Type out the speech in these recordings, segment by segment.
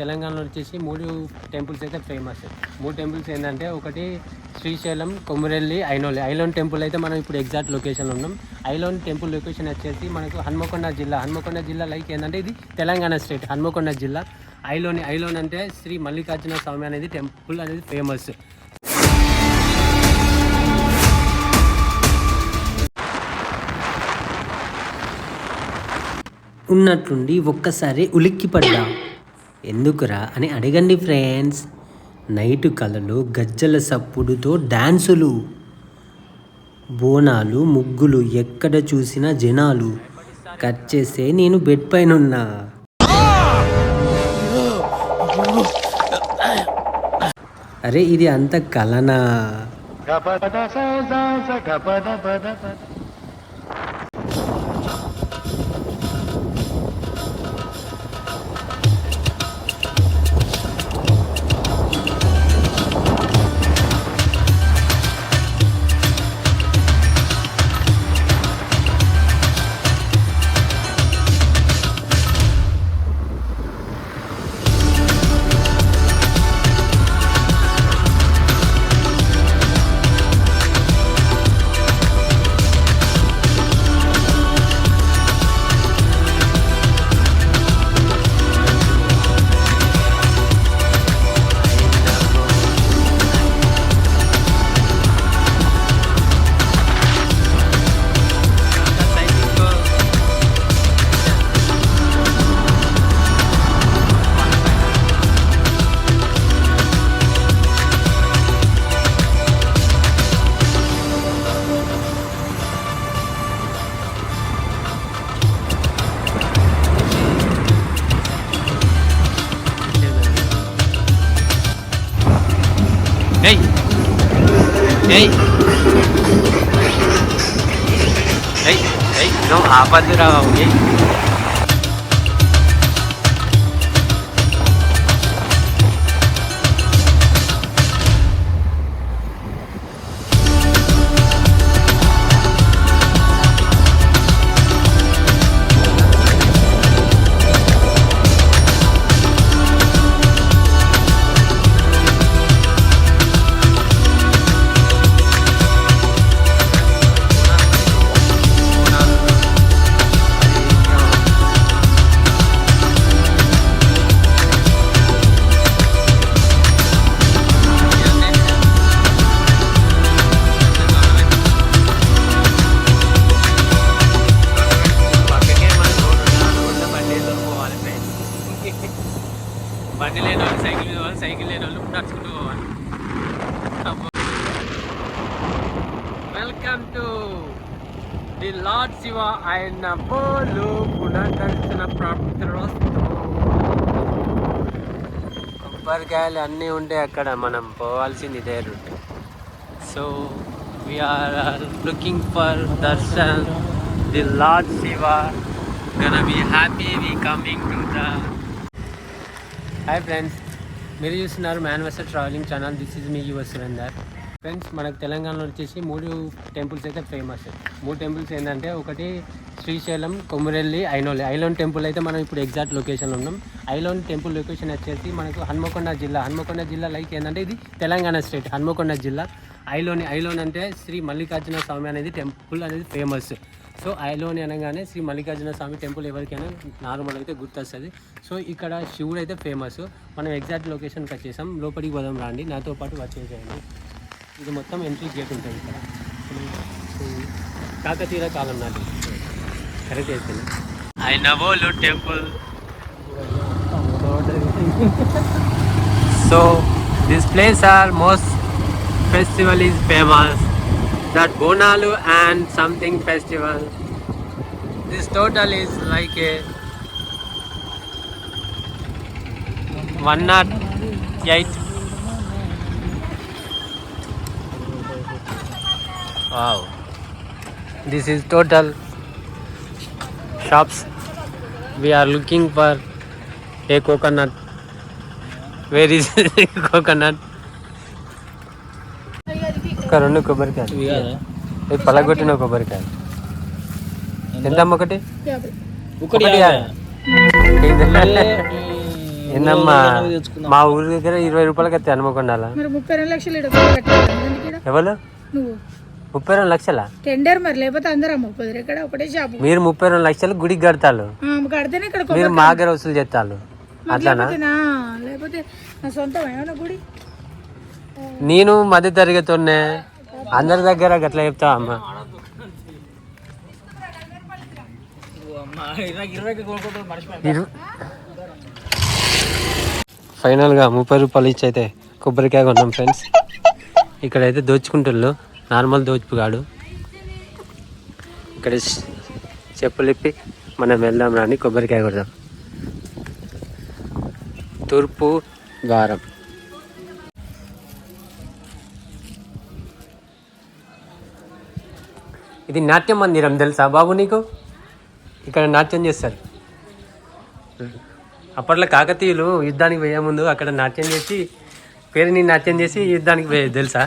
తెలంగాణలో వచ్చేసి మూడు టెంపుల్స్ అయితే ఫేమస్. మూడు టెంపుల్స్ ఏంటంటే ఒకటి శ్రీశైలం కొమురెల్లి ఐనోలి. ఐలోన్ టెంపుల్ అయితే మనం ఇప్పుడు ఎగ్జాక్ట్ లొకేషన్లో ఉన్నాం. ఐలోన్ టెంపుల్ లొకేషన్ వచ్చేసి మనకు హన్మకొండ జిల్లా. హన్మకొండ జిల్లా లైక్ ఏంటంటే ఇది తెలంగాణ స్టేట్ హన్మకొండ జిల్లా. ఐలోని ఐలోన్ అంటే శ్రీ మల్లికార్జున స్వామి అనేది టెంపుల్ అనేది ఫేమస్. ఉన్నట్టుండి ఒక్కసారి ఉలిక్కిపడ్డా. ఎందుకురా అని అడగండి ఫ్రెండ్స్. నైట్ కళలు గజ్జల సప్పుడుతో డ్యాన్సులు బోనాలు ముగ్గులు ఎక్కడ చూసినా జనాలు. కట్ చేస్తే నేను బెడ్ పైన ఉన్నా అరే ఇది అంత కలనా? ఏయ్ నువ్వు ఆపద్దురా బాబు ఏయ్ బండి ఆయన బోలు పునర్దర్శన ప్రాప్తిరస్తు కొబ్బరికాయలు అన్నీ ఉంటాయి అక్కడ మనం పోవాల్సింది ఇదే route so we're looking for darshan the lord Shiva gonna be happy we coming to the hi friends మీరు చూస్తున్నారు మ్యాన్వెస్టర్ travelling channel this is me your Surender friends మనకు తెలంగాణలో వచ్చేసి మూడు టెంపుల్స్ అయితే ఫేమస్ మూడు టెంపుల్స్ ఏంటంటే ఒకటి శ్రీశైలం కొమురెల్లి ఐనోలి. ఐలోన్ టెంపుల్ అయితే మనం ఇప్పుడు ఎగ్జాక్ట్ లొకేషన్లో ఉన్నాం. ఐలోన్ టెంపుల్ లొకేషన్ వచ్చేసి మనకు హన్మకొండ జిల్లా. హన్మకొండ జిల్లా లైక్ ఏంటంటే ఇది తెలంగాణ స్టేట్ హన్మకొండ జిల్లా. ఐలోని ఐలోన్ అంటే శ్రీ మల్లికార్జున స్వామి అనేది టెంపుల్ అనేది ఫేమస్ సో ఐలోని అనగానే శ్రీ మల్లికార్జున స్వామి టెంపుల్ ఎవరికైనా నార్మల్ అయితే గుర్తొస్తుంది. సో ఇక్కడ శివుడు అయితే ఫేమస్ మనం ఎగ్జాక్ట్ లొకేషన్కి వచ్చేసాం. లోపలికి పోదాం రాండి. నాతో పాటు వచ్చేసేయండి. ఇది మొత్తం ఎంట్రీ గేట్ ఉంటుంది ఇక్కడ సో కాకతీయ కాలం నాటి కరెక్ట్ అయిపోయింది Ainavolu temple so this place are most festival is famous that Bonalu and something festival. This total is like a one not eight. Wow. This is total shops. We are looking for a coconut. Where is coconut? ఒక రెండు కొబ్బరికాయలు. ఇది పలగొట్టిన కొబ్బరికాయ ఎంత? అమ్మ ఒకటి? ఏందమ్మా? మా ఊరి దగ్గర ఇరవై రూపాయలకి అయితే హనుమకొండాల? ఎవరు? నువ్వు. ముప్పై రెండు లక్షల? టెండర్ మరి లేకపోతే అందరూ అమ్మకపోదు ఇక్కడ ఒకటే షాపు మీరు ముప్పై రెండు లక్షలు గుడికి కడతారు కడితేనే ఇక్కడ మీరు మా దగ్గర వసూలు చేస్తారు అట్లానా? లేకపోతే నా- గుడి? నేను మధ్య తరగతి ఉన్నే అందరి దగ్గర గట్లా చెప్తా అమ్మ. ఫైనల్గా ముప్పై రూపాయలు ఇచ్చి అయితే కొబ్బరికాయ కొన్నాం ఫ్రెండ్స్. ఇక్కడైతే దోచుకుంటుళ్ళు. నార్మల్ దోచుపు కాడు ఇక్కడ స్- చెప్పులు ఇప్పి మనం వెళ్దాం రాని కొబ్బరికాయ కొడదాం. తూర్పు ద్వారం. ఇది నాట్య మందిరం తెలుసా బాబు నీకు? ఇక్కడ నాట్యం చేస్తారు. అప్పట్లో కాకతీయులు యుద్ధానికి పోయే ముందు అక్కడ నాట్యం చేసి పేరుని నాట్యం చేసి యుద్ధానికి పోయేది తెలుసా?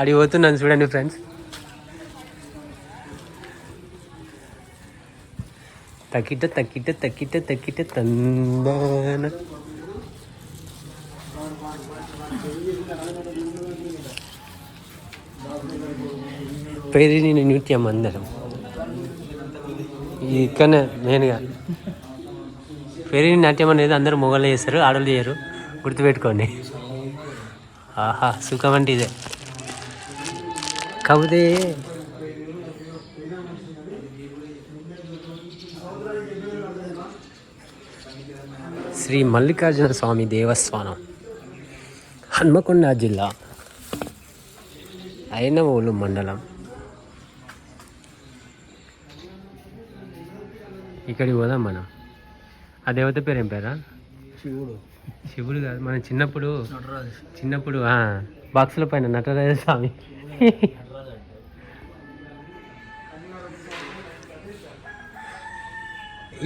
అడిగి పోతున్నాను చూడండి ఫ్రెండ్స్ తక్కిట తక్కిట తక్కిట తక్కిట తందాన పేరిని నృత్యం అందరం. ఇక్కడనే మెయిన్గా పేరిని నాట్యం అనేది అందరూ మొగలు చేస్తారు ఆడలు చేయరు. గుర్తుపెట్టుకోండి. ఆహా సుఖం అంటే ఇదే. కాకపోతే శ్రీ మల్లికార్జున స్వామి దేవస్థానం హన్మకొండ జిల్లా అయినవోలు మండలం. ఇక్కడికి పోదాం మనం. ఆ దేవత పేరు ఏం పేరా? శివుడు. శివుడు కాదు మనం చిన్నప్పుడు చిన్నప్పుడు బాక్సుల పైన నటరాజ స్వామి.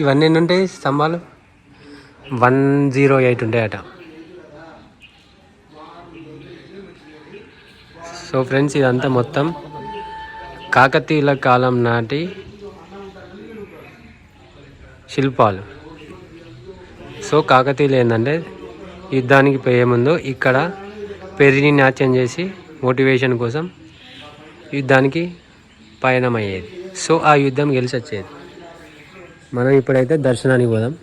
ఇవన్నీ ఎన్ని ఉంటాయి స్తంభాలు? వన్ జీరో ఎయిట్ ఉంటాయట. సో ఫ్రెండ్స్ ఇదంతా మొత్తం కాకతీయుల కాలం నాటి శిల్పాలు. సో కాకతీయులు ఏంటంటే యుద్ధానికి పోయే ముందు ఇక్కడ పెరిని నాట్యం చేసి మోటివేషన్ కోసం యుద్ధానికి పయనం అయ్యేది సో ఆ యుద్ధం గెలిచి వచ్చేది మనం ఇప్పుడైతే దర్శనానికి పోదాం.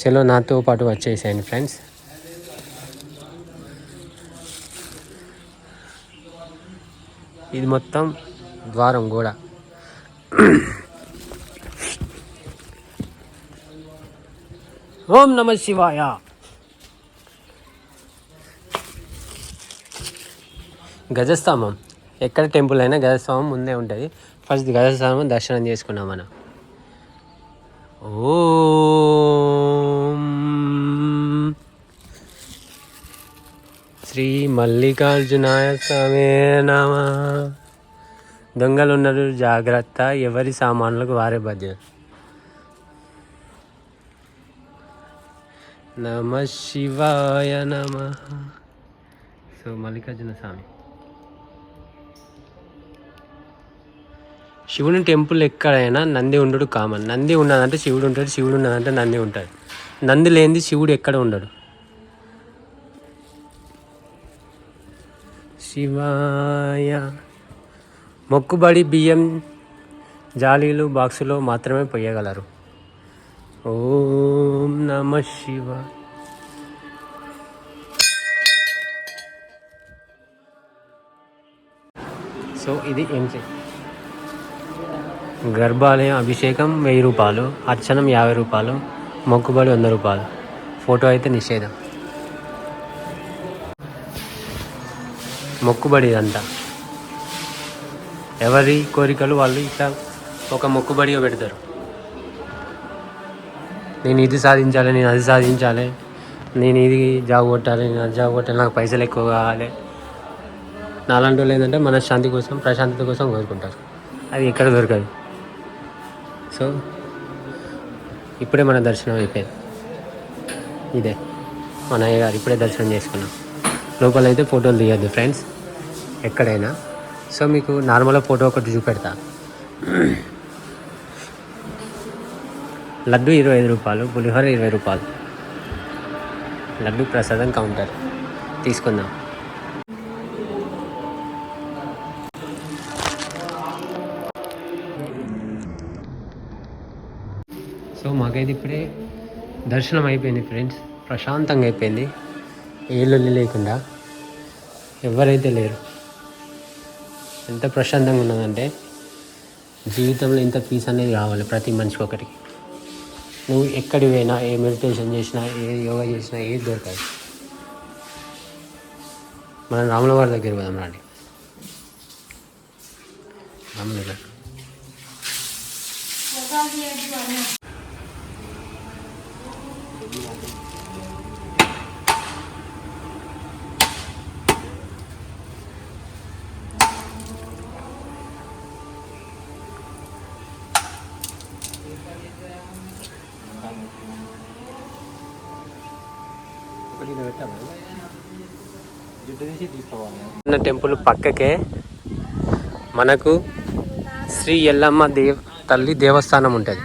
చలో నాతో పాటు వచ్చేసేయండి ఫ్రెండ్స్. ఇది మొత్తం ద్వారం గోడ. ఓం నమ శివాయ. గజస్తంభం. ఎక్కడ టెంపుల్ అయినా గజస్వామి ముందే ఉంటుంది. ఫస్ట్ గజస్వామి దర్శనం చేసుకున్నాం మనం. ఓ శ్రీ మల్లికార్జునాయ స్వామి నమ. దొంగలు ఉన్నారు జాగ్రత్త ఎవరి సామాన్లకు వారే బాధ్యత నమ శివాయ నమ. సో మల్లికార్జున స్వామి. శివుని టెంపుల్ ఎక్కడైనా నంది ఉండడు కామన్. నంది ఉన్నదంటే శివుడు ఉంటాడు శివుడు ఉన్నదంటే నంది ఉంటాడు. నంది లేనిది శివుడు ఎక్కడ ఉండడు. శివాయ. మొక్కుబడి బియ్యం జాలీలు బాక్సులో మాత్రమే పోయగలరు ఓం నమ శివ. సో ఇది ఎంట్రీ గర్భాలయం అభిషేకం వెయ్యి రూపాయలు అర్చనం యాభై రూపాయలు మొక్కుబడి వంద రూపాయలు. ఫోటో అయితే నిషేధం. మొక్కుబడి ఇదంతా ఎవరి కోరికలు వాళ్ళు ఇట్లా ఒక మొక్కుబడిగా పెడతారు? నేను ఇది సాధించాలి నేను అది సాధించాలి నేను ఇది జాబ్ కొట్టాలి నేను అది జాబ్ కొట్టాలి నాకు పైసలు ఎక్కువ కావాలి. నాలాంటి వాళ్ళు ఏంటంటే మనశ్శాంతి కోసం ప్రశాంతత కోసం కోరుకుంటారు. అది ఎక్కడ దొరకదు. సో ఇప్పుడే మన దర్శనం అయిపోయింది. ఇదే. మన అయ్య గారు ఇప్పుడే దర్శనం చేసుకున్నాం. లోపల అయితే ఫోటోలు తీయద్దు ఫ్రెండ్స్. ఎక్కడైనా. సో మీకు నార్మల్గా ఫోటో ఒకటి చూపెడతా. లడ్డు ఇరవై ఐదు రూపాయలు పులిహోర ఇరవై రూపాయలు. లడ్డు ప్రసాదం కౌంటర్. తీసుకుందాం. నాకైతే ఇప్పుడే. దర్శనం అయిపోయింది ఫ్రెండ్స్. ప్రశాంతంగా అయిపోయింది. ఏళ్ళు లేకుండా ఎవరైతే లేరు ఎంత ప్రశాంతంగా ఉన్నదంటే జీవితంలో ఇంత పీస్ అనేది కావాలి ప్రతి మనిషికి ఒకరికి నువ్వు ఎక్కడికి పోయినా ఏ మెడిటేషన్ చేసినా ఏ యోగా చేసినా ఏది దొరకదు. మనం రాముల వారి దగ్గర పోదాం రాండి. రాముల ఉన్న టెంపుల్ పక్కకే మనకు శ్రీ ఎల్లమ్మ దేవ్ తల్లి దేవస్థానం ఉంటుంది.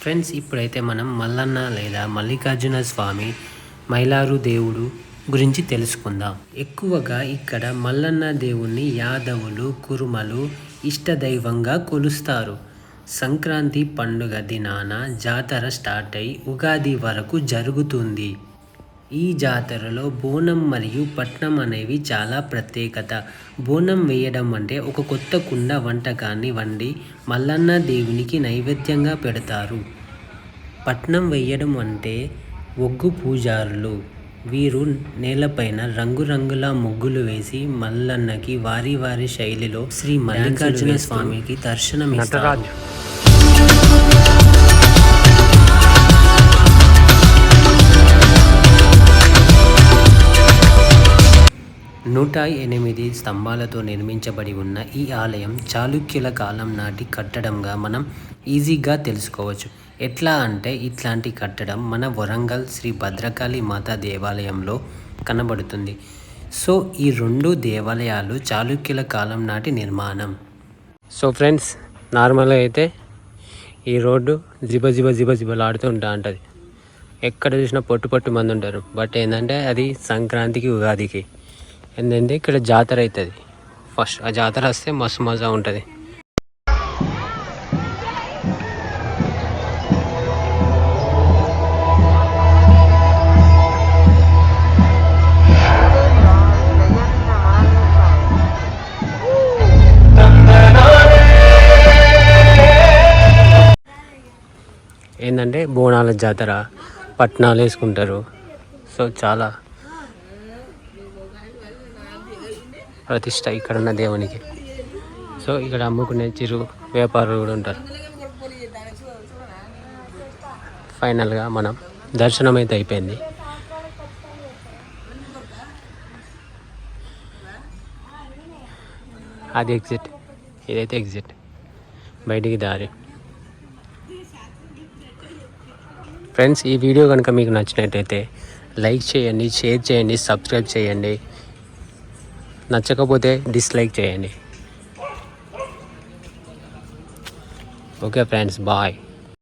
ఫ్రెండ్స్ ఇప్పుడైతే మనం మల్లన్న లేదా మల్లికార్జున స్వామి మైలారు దేవుడు గురించి తెలుసుకుందాం. ఎక్కువగా ఇక్కడ మల్లన్న దేవుణ్ణి యాదవులు కురుమలు ఇష్టదైవంగా కొలుస్తారు. సంక్రాంతి పండుగ దినాన జాతర స్టార్ట్ అయి ఉగాది వరకు జరుగుతుంది. ఈ జాతరలో బోనం మరియు పట్నం అనేవి చాలా ప్రత్యేకత. బోనం వేయడం అంటే ఒక కొత్త కుండ వంటకాన్ని వండి మల్లన్న దేవునికి నైవేద్యంగా పెడతారు. పట్నం వేయడం అంటే ఒగ్గు పూజారులు. వీరు నేలపైన రంగురంగుల ముగ్గులు వేసి మల్లన్నకి వారి వారి శైలిలో శ్రీ మల్లికార్జున స్వామికి దర్శనం నూట ఎనిమిది స్తంభాలతో నిర్మించబడి ఉన్న ఈ ఆలయం చాళుక్యుల కాలం నాటి కట్టడంగా మనం ఈజీగా తెలుసుకోవచ్చు. ఎట్లా అంటే ఇట్లాంటి కట్టడం మన వరంగల్ శ్రీ భద్రకాళి మాత దేవాలయంలో కనబడుతుంది. సో ఈ రెండు దేవాలయాలు చాళుక్యుల కాలం నాటి నిర్మాణం. సో ఫ్రెండ్స్ నార్మల్గా అయితే ఈ రోడ్డు జిబ జిబ జిబ జిబలాడుతూ ఉంటా ఉంటుంది ఎక్కడ చూసినా పొట్టు పొట్టు మంది ఉంటారు. బట్ ఏంటంటే అది సంక్రాంతికి ఉగాదికి. ఏంటంటే ఇక్కడ జాతర అవుతుంది ఫస్ట్ ఆ జాతర వస్తే మస్తు మజా ఉంటుంది. ఏంటంటే బోనాల జాతర పట్నాలు వేసుకుంటారు. సో చాలా ప్రతిష్ట ఇక్కడ ఉన్న దేవునికి. సో ఇక్కడ అమ్ముకునే చిరు వ్యాపారులు కూడా ఉంటారు. ఫైనల్గా మనం దర్శనం అయితే అయిపోయింది. అది ఎగ్జిట్ ఇదైతే ఎగ్జిట్ బయటికి దారి. ఫ్రెండ్స్ ఈ వీడియో కనుక మీకు నచ్చినట్టయితే లైక్ చేయండి షేర్ చేయండి సబ్స్క్రైబ్ చేయండి. నచ్చకపోతే డిస్లైక్ చేయండి. Okay friends bye